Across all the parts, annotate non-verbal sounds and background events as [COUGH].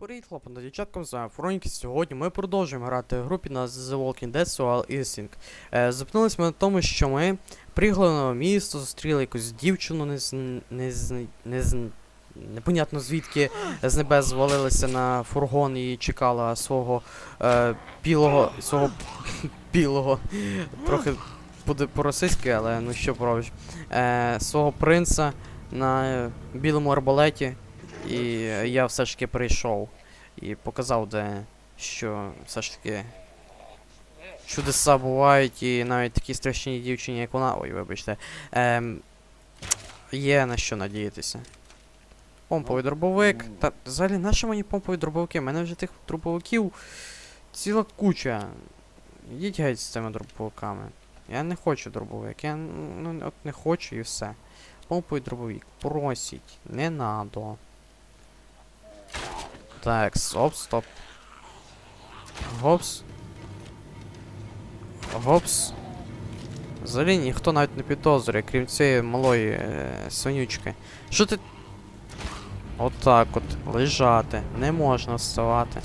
Привіт, хлопці, та дівчаткам, з вами Фроньки. Сьогодні ми продовжуємо грати в групі на The Walking Dead Soul Instinct. Е, зупинились ми на тому, що ми приїхали на місто, зустріли якусь дівчину, не з, не не непонятно звідки з небес звалилися на фургон і чекала свого е, білого, свого [LAUGHS] білого, трохи буде по-російськи, але ну що поробиш, е, свого принца на е, білому арбалеті. І я все ж таки прийшов і показав, де що все ж таки чудеса бувають, і навіть такі страшні дівчині, як вона. Ой, вибачте. Ем, є на що надіятися. Помповий дробовик. Та взагалі нащо мені помпові дробовики? У мене вже тих дробовиків ціла куча. Йдіть геть з цими дробовиками. Я не хочу дробовик. Я ну, от не хочу і все. Помповий дробовик. Просіть. Не надо. Так, стоп, стоп. Гопс. Гопс. Взагалі ніхто навіть не підозрює, крім цієї малої е, свинючки. Що ти. Отак от, лежати. Не можна вставати.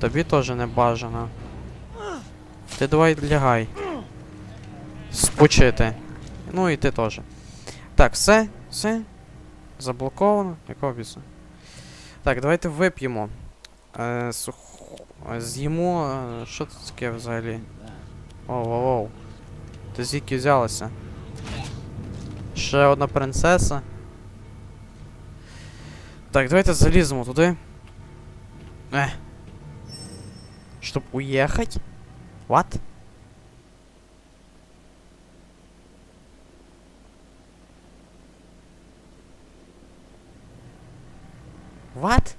Тобі теж не бажано. Ти давай лягай. Спочити. Ну і ти теж. Так, все, все. Заблоковано. Якого біса? Так, давайте вип'ємо. Е, сух... е, З'їмо. е, Що це таке взагалі? Оу, оу, оу. Ти звідки взялася? Ще одна принцеса. Так, давайте заліземо туди. Е. Щоб уехать? What? What?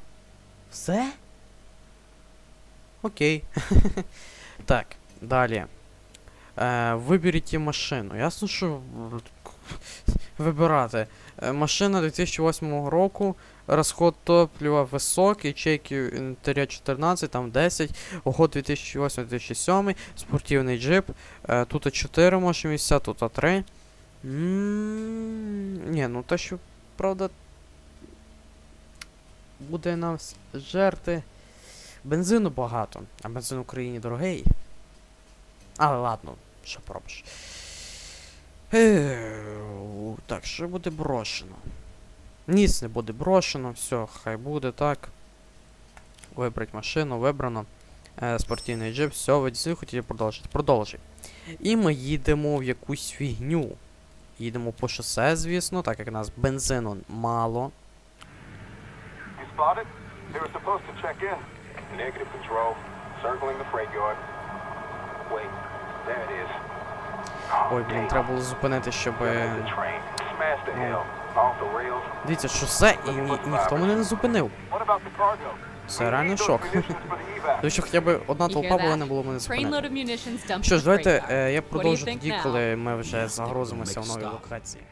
Все? Окей. [LAUGHS] так, далі. Е, виберіть машину. Ясно, що вибирати. Е, машина 2008 року, розход топлива високий, чеки інтер'єр 14, там 10, год 2008-2007, спортивний джип. Е, тут 4 може місця, тут 3. М, Ні, ну те, що, правда, буде нам жерти бензину багато, а бензин в Україні дорогий. Але ладно, що поробиш. Еу, Так, що буде брошено? Ніс не буде брошено, все, хай буде так. Вибрать машину, вибрано. Е, спортивний джип, все, ви дійсно хотіли продовжити. Продовжуй. І ми їдемо в якусь фігню. Їдемо по шосе, звісно, так як у нас бензину мало. Spotted? They were supposed to check in. Negative control. Circling the freight yard. Wait, there it is. Oh, Ой, блін, треба було зупинити, щоб. Ну. Дивіться, шосе і, ні, і ніхто мене не зупинив. Це реально шок. Тому що хоча б одна You толпа була, не було мене зупинити. of munitions dumped Що ж, the давайте е, я What do you продовжу think тоді, now? коли ми вже загрузимося в новій локації.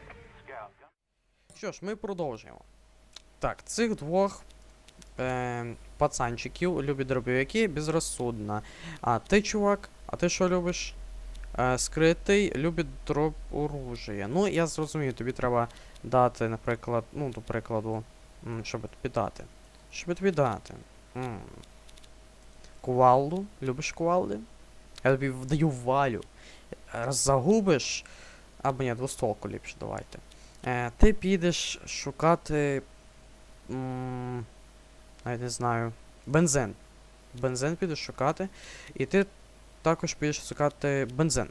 Що ж, ми продовжуємо. Так, цих двох е, пацанчиків любі дробовики безрозсудно. А ти, чувак, а ти що любиш? Е, скритий любить дроб оружия. Ну, я зрозумів, тобі треба дати, наприклад, ну, до прикладу, м, що би тобі дати? Що би тобі дати? М. Кувалду? Любиш кувалди? Я тобі вдаю валю. Загубиш. Або ні, двостолку ліпше давайте. Е, ти підеш шукати. М, навіть не знаю. Бензин. Бензин підеш шукати. І ти також підеш шукати бензин.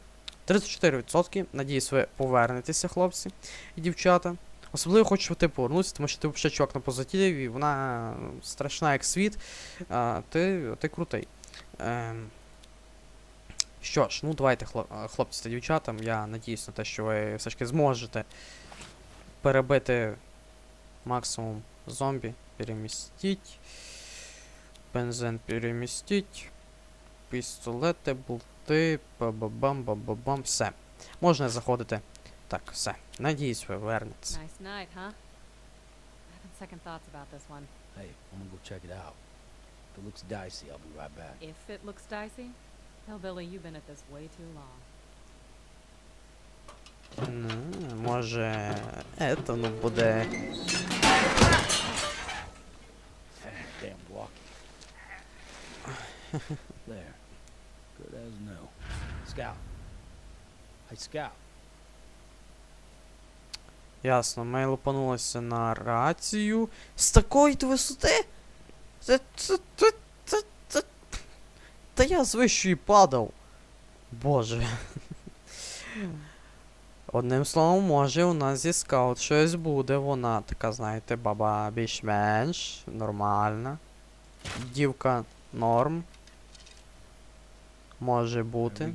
34%. Надіюсь, ви повернетеся, хлопці і дівчата. Особливо хочу, ти повернувся, тому що ти взагалі чувак на позитиві, і вона страшна як світ. А ти, ти крутий. Ем, що ж, ну давайте, хлопці та дівчата. Я надіюсь на те, що ви все ж таки зможете перебити максимум зомбі. Перемістіть. Бензин перемістіть. Пістолети, болти, ба-ба-бам, ба-ба-бам, все. Можна заходити. Так, все. Надіюсь, ви вернетеся. Nice night, huh? Having second thoughts about this one. Hey, I'm gonna go check it out. If it looks dicey, I'll be right back. If it looks dicey, tell Billy you've been at this way too long. Ну, може. Ето, ну буде. [LAUGHS] there. Good as new. Scout. Hey, Scout. Ясно, ми лупанулися на рацію. З такої то висоти? Це, це, це, це, це... Та я з вищої падав. Боже. [LAUGHS] Одним словом, може у нас зі скаут щось буде. Вона така, знаєте, баба більш-менш нормальна. Дівка норм. Може бути.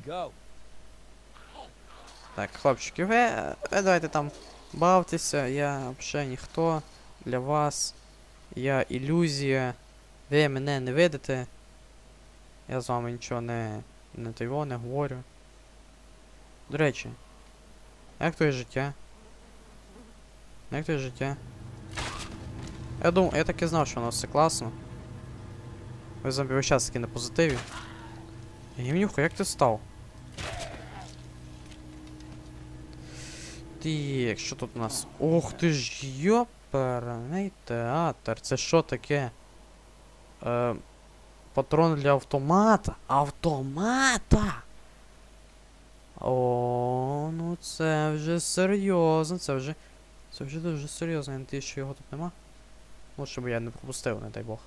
Так, хлопчики, ви, ви давайте там бавтеся, я взагалі ніхто для вас. Я ілюзія. Ви мене не видите. Я з вами нічого не, не того не говорю. До речі, як твоє життя? Як твоє життя? Я думав, я так і знав, що у нас все класно. Ви зомбі весь час такі на позитиві. Гімнюха, як ти став? Так, що тут у нас? Ох ти ж йоперний театр. Це що таке? Е, патрон для автомата. Автомата! О, ну це вже серйозно, це вже. Це вже дуже серйозно, я надіюсь, що його тут нема. Ну, щоб я не пропустив, не дай Бог.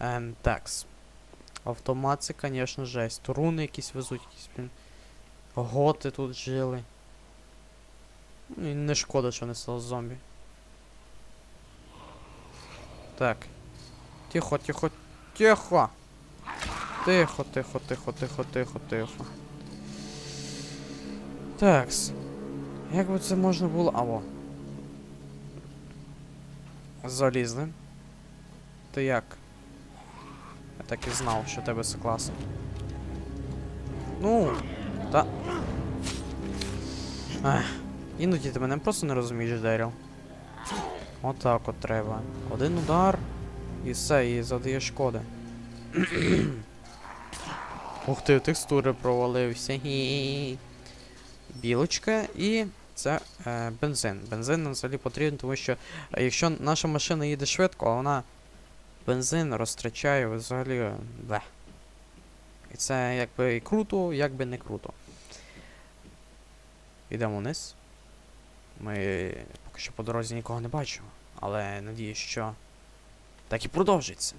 Ем, такс. Автомат це, звісно, жесть. Руни якісь везуть, якісь, блін. Готи тут жили. Ну, і не шкода, що не стало зомбі. Так. Тихо, тихо, тихо. Тихо, тихо, тихо, тихо, тихо, тихо. Такс. Як би це можна було. Аво. Залізли. Ти як? Так і знав, що тебе все класно. Ну, та. Ех. Іноді ти мене просто не розумієш, Деріл. Отак от треба. Один удар і все, і завдає шкоди. [CLEARS THROAT] Ух ти, текстури провалився. Білочка і це е, бензин. Бензин нам взагалі потрібен, тому що е, якщо наша машина їде швидко, а вона бензин розтрачає взагалі. е, Бле. І це якби і круто, якби не круто. Йдемо вниз. Ми поки що по дорозі нікого не бачимо, але надіюсь, що так і продовжиться.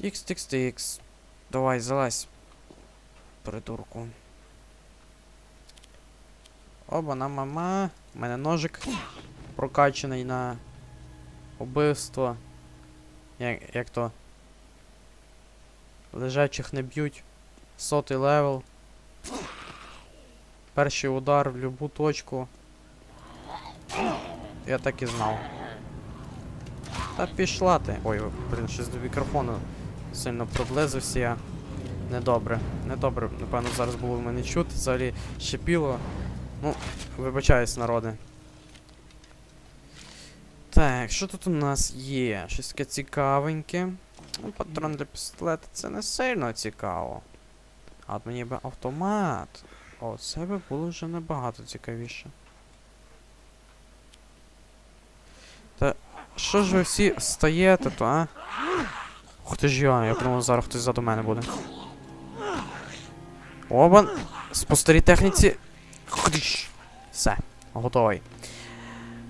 Тікс, тікс, тікс. Давай, залазь. Придурку. Оба на мама. У мене ножик прокачаний на убивство. Як, як то? Лежачих не б'ють. Сотий левел. Перший удар в любу точку. Я так і знав. Та пішла ти. Ой, блін, щось до мікрофону сильно приблизився я. Недобре. Недобре, напевно, зараз було в мене чути, взагалі шипіло. Ну, вибачаюсь, народи. Так, що тут у нас є? Щось таке цікавеньке. Ну, патрон для пістолета це не сильно цікаво. А от мені би автомат. О, це би було вже набагато цікавіше. Та що ж ви всі стаєте то, а? Ух ти ж я, я думав, зараз хтось ззаду мене буде. Обан! По старій техніці. Все, готовий.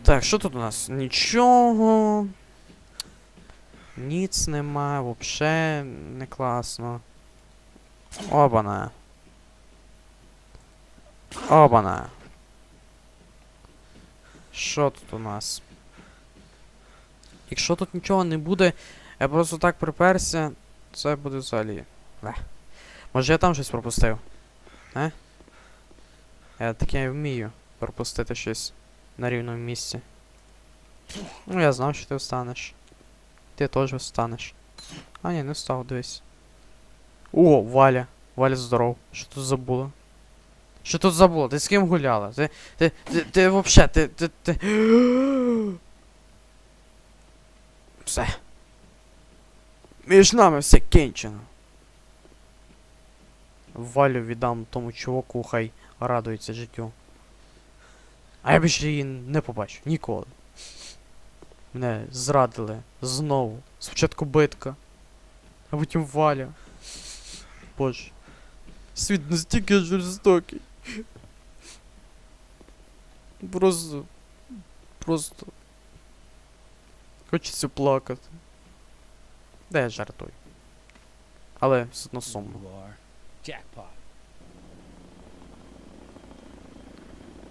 Так, що тут у нас? Нічого. Ніц нема, вообще не класно. Обана. Обана. Що тут у нас? Якщо тут нічого не буде, я просто так приперся, це буде взагалі. Ле. Може я там щось пропустив? Не? Я таке вмію пропустити щось на рівному місці. Ну, я знав, що ти встанеш. Ти теж встанеш. А ні, не встав, дивись. О, Валя. Валя здоров. Що тут забула? Що тут забула? Ти з ким гуляла? Ти. Ти. Ти, ти вообще, ти. ти. ти. Все. Між нами все кінчено. Валю віддам тому чуваку, хай радується життю. А я більше її не побачу. Ніколи. Мене зрадили знову. Спочатку битка, а потім Валя. Боже. Світ настільки жорстокий. Просто. Просто. Хочеться плакати. Де я жартую. Але все одно сумно. You are. Jackpot. Я серйозно Running думаю, the що. lot one. Can you initiate rescue? Ah, negative. Here comes the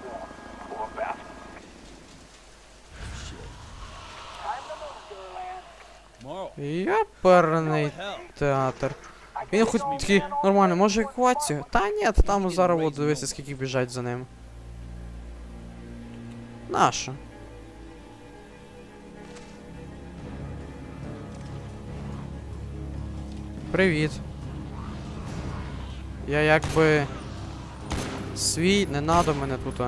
swarm. Poor bastard. Tomorrow. Яперний театр. Він хоч такий нормально, може евакуацію? Та ні, там зараз от дивися, скільки біжать за ним. Наша. Привіт. Я якби свій, не надо мене тут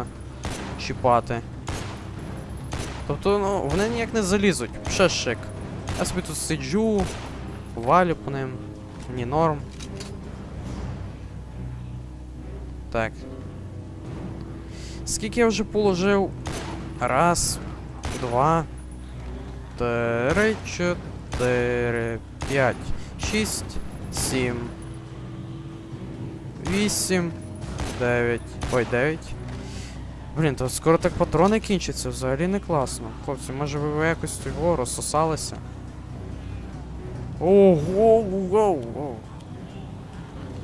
чіпати. Тобто, ну, вони ніяк не залізуть. Ще шик. Я собі тут сиджу, валю по ним. Ні, норм. Так. Скільки я вже положив? Раз, два, три, чотири, п'ять, шість, сім, вісім, дев'ять. Ой, дев'ять. Блін, то скоро так патрони кінчаться, взагалі не класно. Хлопці, може ви якось його розсосалися? Ого, ого, ого.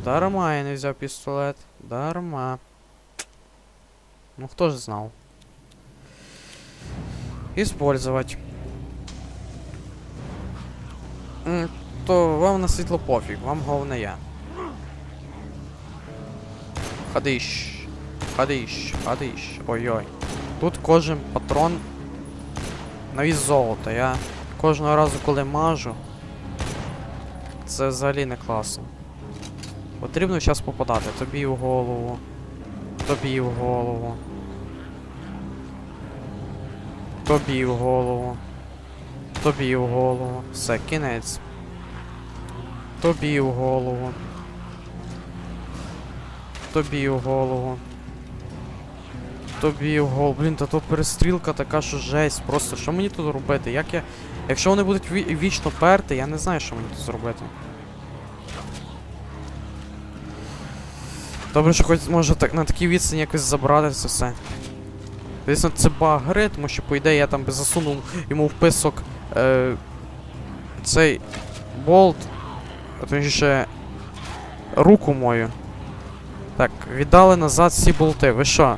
Дарма я не взяв пістолет. Дарма. Ну хто ж знав? Использовать. М, То вам на світло пофіг, вам головне я. Ходиш. Ходиш, ходиш. Ой-ой. Тут кожен патрон на віз золота. Я кожного разу, коли мажу, це взагалі не класно. Потрібно зараз попадати. Тобі в голову. Тобі в голову. Тобі в голову. Тобі в голову. Все, кінець. Тобі в голову. Тобі в голову. Тобі в голову. Блін, та то перестрілка така, що жесть. Просто що мені тут робити? Як я. Якщо вони будуть вічно перти, я не знаю, що мені тут зробити. Добре, що хоч може так на такій відстані якось забрати це все. Звісно, це баг гри, тому що, по ідеї, я там би засунув йому в писок е, цей болт, а точніше руку мою. Так, віддали назад всі болти. Ви що?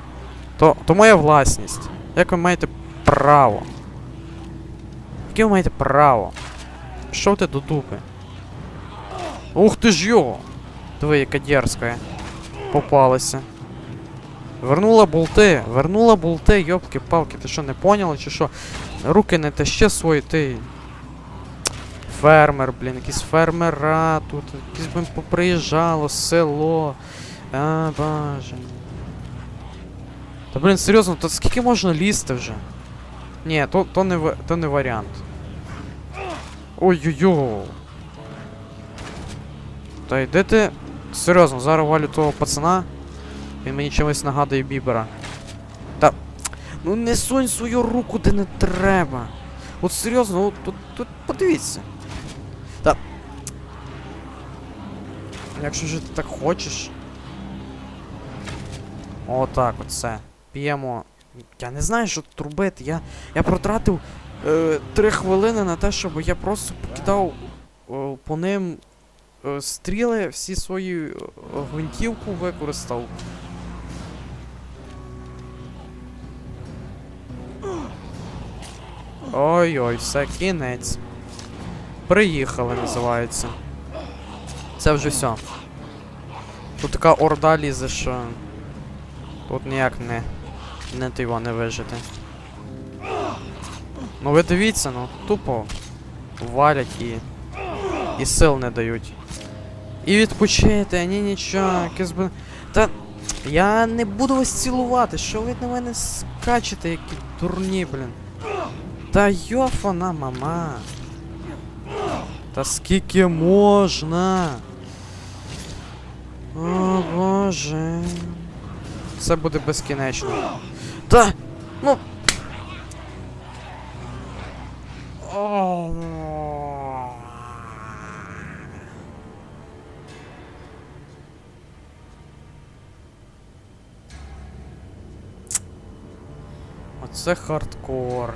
То, то моя власність. Як ви маєте право? Яке ви маєте право? Що ти до дупи? Ух ти ж його! Диви, яка дерзка. Попалася. Вернула болти, вернула болти, йопки-палки, ти що, не поняла чи що? Руки не тащи свої, ти. Фермер, блін, якісь фермера тут, якісь блін поприїжджало, село. А, боже. Та блін, серйозно, то скільки можна лізти вже? Ні, то, то, не, то не варіант. Ой-ой-ой. Та йди ти. Серйозно, зараз валю того пацана. Він мені чимось нагадує бібера. Та. Ну не сунь свою руку, де не треба. От серйозно, от тут, тут подивіться. Якщо ж ти так хочеш. Отак, оце. П'ємо. Я не знаю, що тут робити. Я, я протратив е, три хвилини на те, щоб я просто покидав е, по ним е, стріли, всі свої е, гвинтівку використав. Ой-ой, все, кінець. Приїхали, називається. Це вже все. Тут така орда лізе, що. Тут ніяк не. Не ти його не вижити. Ну ви дивіться, ну, тупо валять і. І сил не дають. І відпочити, ні нічого, якесь би. Та. Я не буду вас цілувати, що ви на мене скачете, які дурні, блін. Та йофана мама. Та скільки можна? О, боже. Це буде безкінечно. Та! Ну. О. Оце хардкор.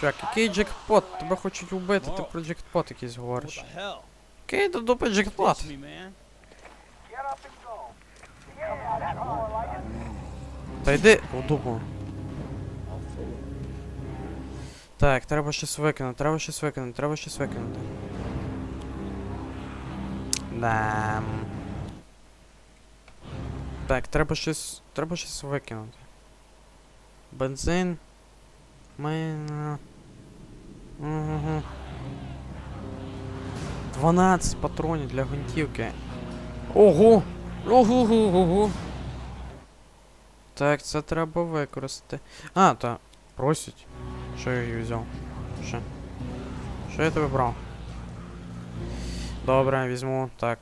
Чувак, який джекпот? Тебе хочуть вбити, ти про джекпот якийсь говориш. Який до дупи джекпот? Та йди у дупу. Так, треба щось викинути, треба щось викинути, треба щось викинути. Да. Так, треба щось. Треба щось викинути. Бензин. Мина. Угу. 12 патронів для гвинтівки. Ого! Ого! Ого! Ого! Так, це треба використати. А, та. Просять. Що я її взяв? Що? Що я тебе брав? Добре, візьму. Так.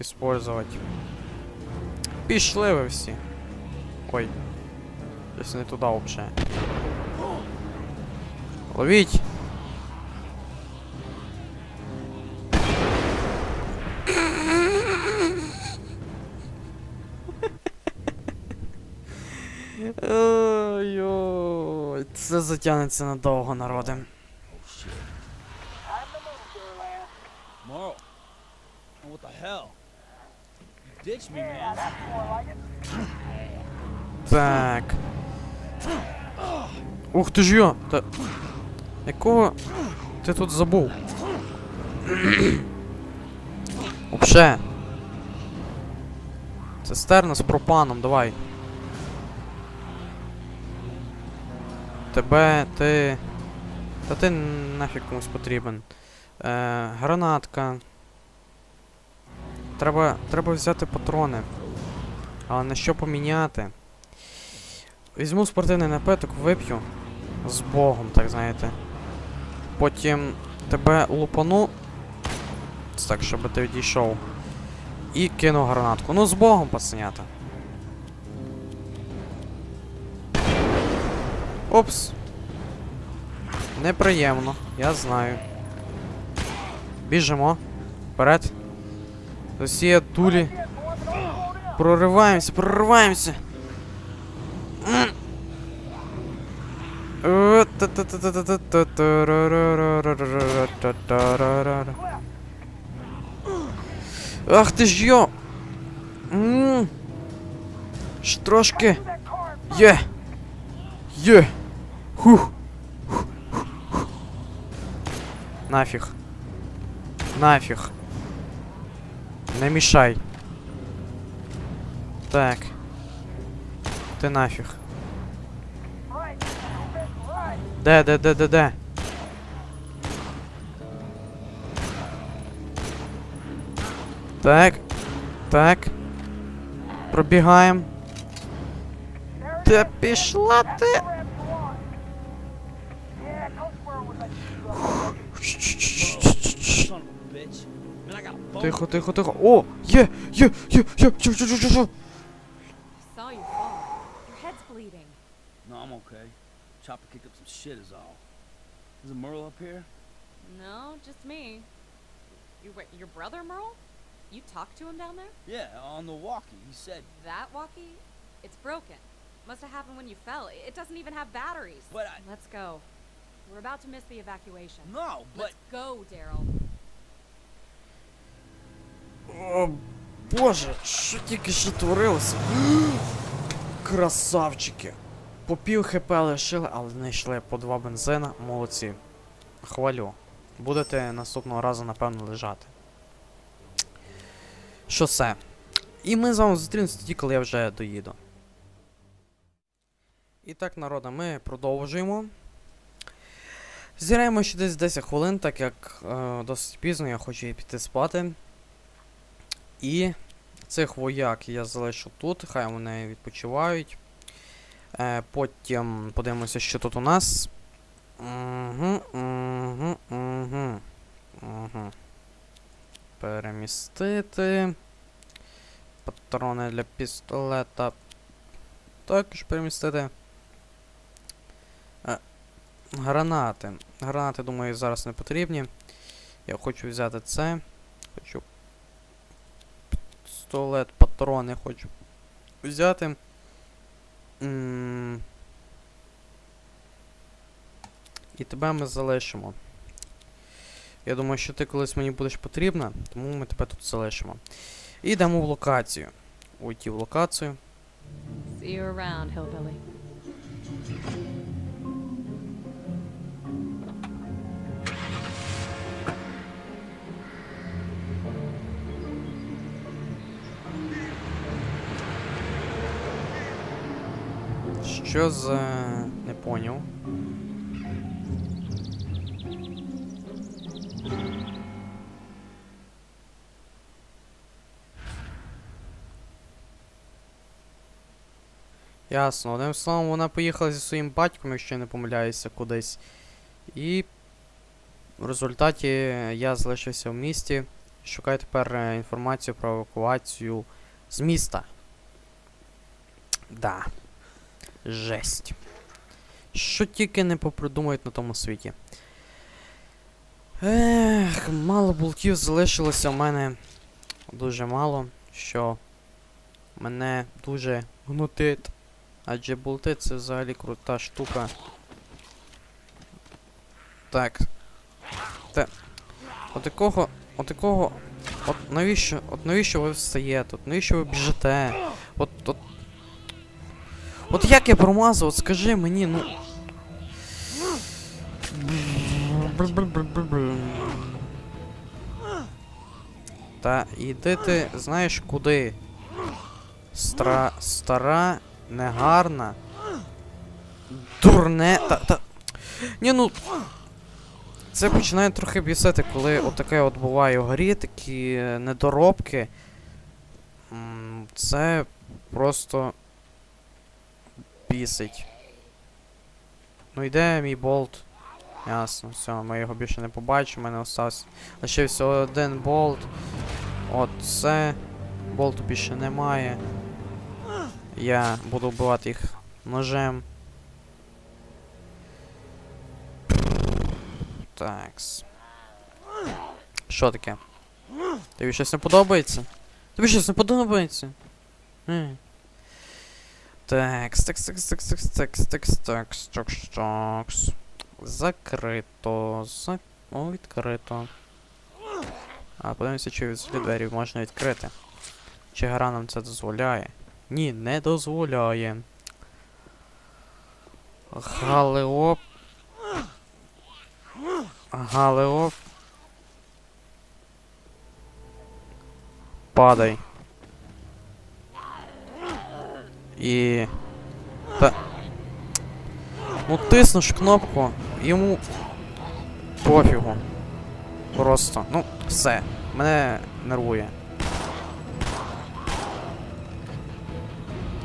Использовать. Пішли ви всі. Ой. Десь не туди взагалі. Ловіть! Ой-ой, це затягнеться надовго, народи. Так. Ух ти ж йо! Та... Якого ти тут забув? Вообще. Цистерна з пропаном, давай. Тебе, ти. Та ти нафіг комусь потрібен. Е, гранатка. Треба. Треба взяти патрони. Але на що поміняти? Візьму спортивний напиток, вип'ю. З Богом, так знаєте. Потім тебе лупану. Так, щоб ти відійшов. І кину гранатку. Ну, з Богом, пацанята. Опс. Неприємно, я знаю. Біжимо. Вперед. Росія дулі. Прориваємося, прориваємося. Ах ти ж йо! Ш трошки. Є! Є! Хух. Нафиг. Нафиг. Намешай. Так. Ты нафиг. Да, да, да, да, да. Так. Так. Пробегаем. Та пішла ти. Тихо, тихо, тихо. О! Є! Є! Є! Є! Чу, чу, чу, чу, чу. I saw you fall. Your head's bleeding. No, I'm okay. Chopper kicked up some shit is all. Is it Merle up here? No, just me. You, wait, your brother Merle? You talked to him down there? Yeah, on the walkie. He said, That walkie? It's broken. Must have happened when you fell. It it doesn't even have batteries. but I. Let's go. We're about to miss the evacuation. No, but. Let's go, Daryl. О, Боже, що тільки що творилося? [GASPS] Красавчики. По пів хп лишили, але знайшли по два бензина. Молодці. Хвалю. Будете наступного разу, напевно, лежати. Що все. І ми з вами зустрінемося тоді, коли я вже доїду. І так, народа, ми продовжуємо. Зіграємо ще десь 10 хвилин, так як е, досить пізно, я хочу піти спати. І цих вояк я залишу тут, хай вони відпочивають. Е, потім подивимося, що тут у нас. Угу, угу, угу. Угу. Перемістити. Патрони для пістолета. Також перемістити. Е, гранати. Гранати, думаю, зараз не потрібні. Я хочу взяти це. Хочу. Пістолет, патрони хочу взяти. І тебе ми залишимо. Я думаю, що ти колись мені будеш потрібна, тому ми тебе тут залишимо. І йдемо в локацію. Уйти в локацію. See you around, hillbilly. Що за. не поняв. Ясно. Одним словом, вона поїхала зі своїм батьком, якщо я не помиляюся, кудись. І в результаті я залишився в місті. Шукаю тепер е, інформацію про евакуацію з міста. Да. Жесть. Що тільки не попридумають на тому світі. Ех, мало болтів залишилося у мене дуже мало, що мене дуже гнутить. Адже болти це взагалі крута штука. Так. Те. От такого. От такого. От навіщо? От навіщо ви встаєте? От навіщо ви біжите? От от. От як я промазав, от скажи мені, ну. Та іди ти знаєш куди? Стра... Стара, негарна. Дурне. Та, та. Ні, ну. Це починає трохи бісити, коли отаке от буває в грі, такі е, недоробки. Це просто бісить. Ну йде мій болт. Ясно, все, ми його більше не побачимо, мене остався. Лишився один болт. От це. Болту більше немає. Я буду вбивати їх ножем. Такс. Що таке? Тобі щось не подобається? Тобі щось не подобається? Е. Такс, такс, такс, такс, такс, такс, такс, такс, такс, такс. Закрито. За... О, відкрито. А, подивимося, чи від двері можна відкрити. Чи гра нам це дозволяє? Ні, не дозволяє. Галеоп. Галеоп. Падай. І. Та. Ну тиснеш кнопку, йому пофігу. Просто. Ну, все. Мене нервує.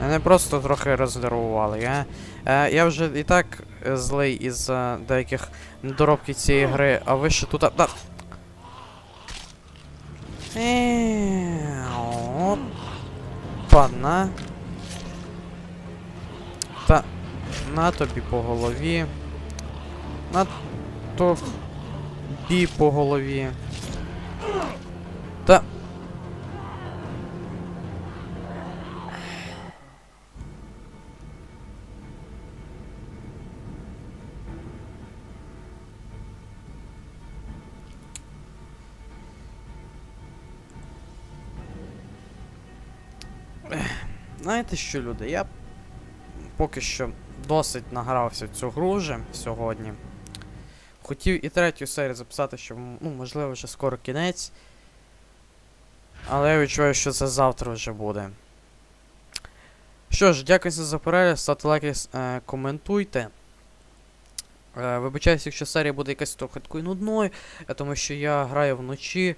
Мене просто трохи рознервували. Я, е, я вже і так е, злий із е, деяких недоробків цієї гри, а ви ще тут. Да. Е, На тобі по голові. На тобі по голові. Та. Знаєте що, люди, я поки що досить награвся в цю гру вже сьогодні. Хотів і третю серію записати, що ну, можливо вже скоро кінець. Але я відчуваю, що це завтра вже буде. Що ж, дякую за перегляд, ставте лайки, е, коментуйте. Е, вибачаюсь, якщо серія буде якась трохи такою нудною, е, тому що я граю вночі.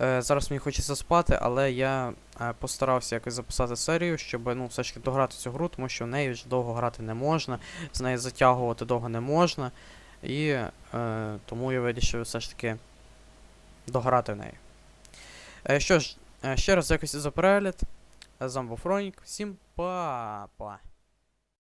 Е, зараз мені хочеться спати, але я е, постарався якось записати серію, щоб ну, все ж таки дограти цю гру, тому що в неї вже довго грати не можна, з нею затягувати довго не можна. І е, тому я вирішив все ж таки дограти в неї. Е, що ж, е, ще раз дякую за перегляд. З вами був Ронік. Всім па-па.